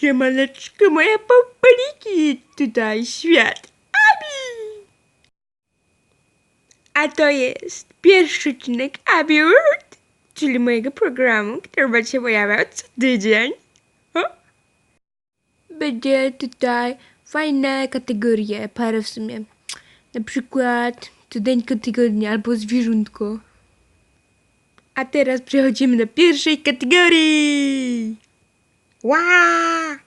Siemaneczko, moja popaniki, tutaj świat Abi. A to jest pierwszy odcinek Abi World, czyli mojego programu, który będzie się pojawiał co tydzień. Będzie tutaj fajne kategorie, parę w sumie. Na przykład cudeńko tygodnia albo zwierzątko. A teraz przechodzimy do pierwszej kategorii. Ła!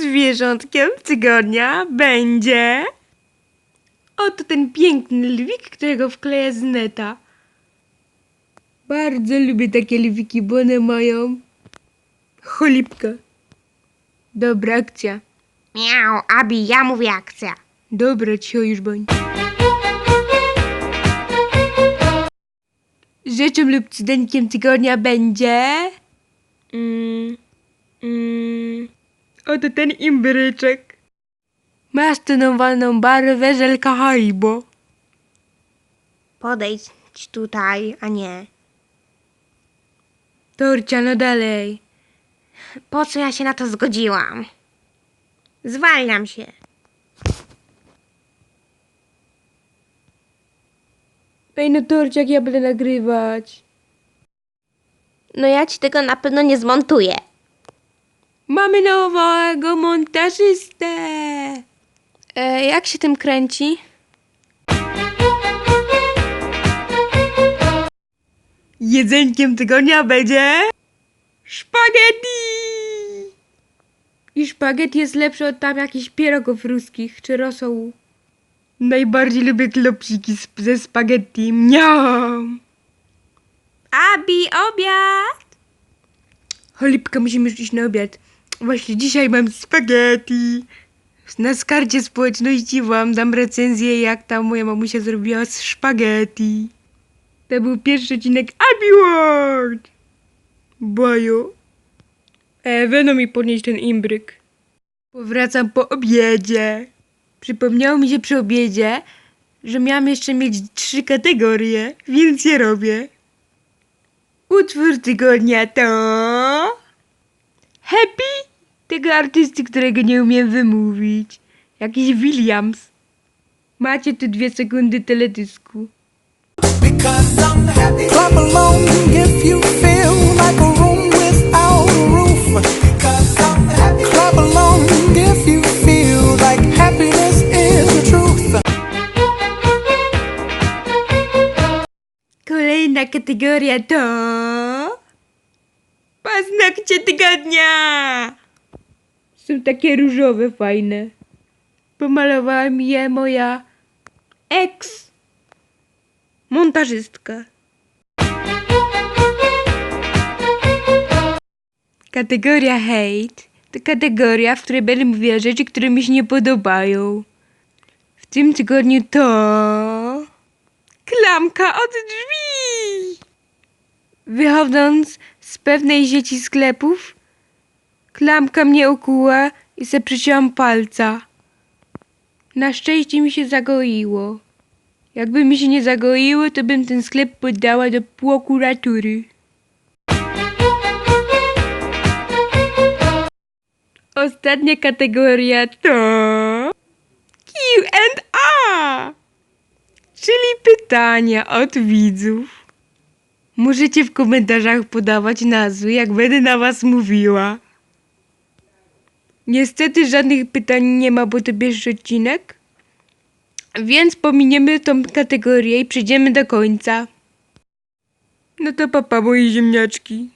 Zwierzątkiem tygodnia będzie... Oto ten piękny lwik, którego wkleję z neta. Bardzo lubię takie lwiki, bo one mają... Cholipkę. Dobra akcja. Miau, Abi, ja mówię akcja. Dobra, cicho już bądź. Rzeczą lub cudeńkiem tygodnia będzie... Mm, mm, oto ten imbryczek. Ma stonowaną barwę żelka Haribo. Podejdź tutaj, a nie. Torcia, no dalej. Po co ja się na to zgodziłam? Zwalniam się. Ej, no Torciak, ja będę nagrywać. No ja ci tego na pewno nie zmontuję. Mamy nowego montażystę. E, jak się tym kręci? Jedzenkiem tygodnia będzie szpaghetti! I szpaghetti jest lepsze od tam jakichś pierogów ruskich czy rosołu. Najbardziej lubię klopsiki ze spaghetti. Mniam! Abi, obiad! Cholipka, musimy już iść na obiad. Właśnie dzisiaj mam spaghetti. Na skarcie społeczności wam dam recenzję, jak tam moja mamusia zrobiła z spaghetti. To był pierwszy odcinek Abi World. Boju. E, Weno mi podnieść ten imbryk. Powracam po obiedzie. Przypomniało mi się przy obiedzie, że miałam jeszcze mieć trzy kategorie, więc je robię. Utwór tygodnia to... Happy? Tego artysty, którego nie umiem wymówić. Jakiś Williams. Macie tu dwie sekundy teledysku. Because I'm happy. Clap along if you feel like a room without a roof. Kolejna kategoria to... Paznokcie tygodnia! Są takie różowe, fajne. Pomalowała mi je moja ex montażystka. Kategoria hate to kategoria, w której będę mówiła rzeczy, które mi się nie podobają. W tym tygodniu to... Klamka od drzwi! Wychodząc z pewnej sieci sklepów, klamka mnie okuła i zaprzysiłam palca. Na szczęście mi się zagoiło. Jakby mi się nie zagoiło, to bym ten sklep poddała do prokuratury. Ostatnia kategoria to Q&A, czyli pytania od widzów. Możecie w komentarzach podawać nazwy, jak będę na was mówiła. Niestety żadnych pytań nie ma, bo to pierwszy odcinek. Więc pominiemy tą kategorię i przejdziemy do końca. No to papa, moje ziemniaczki.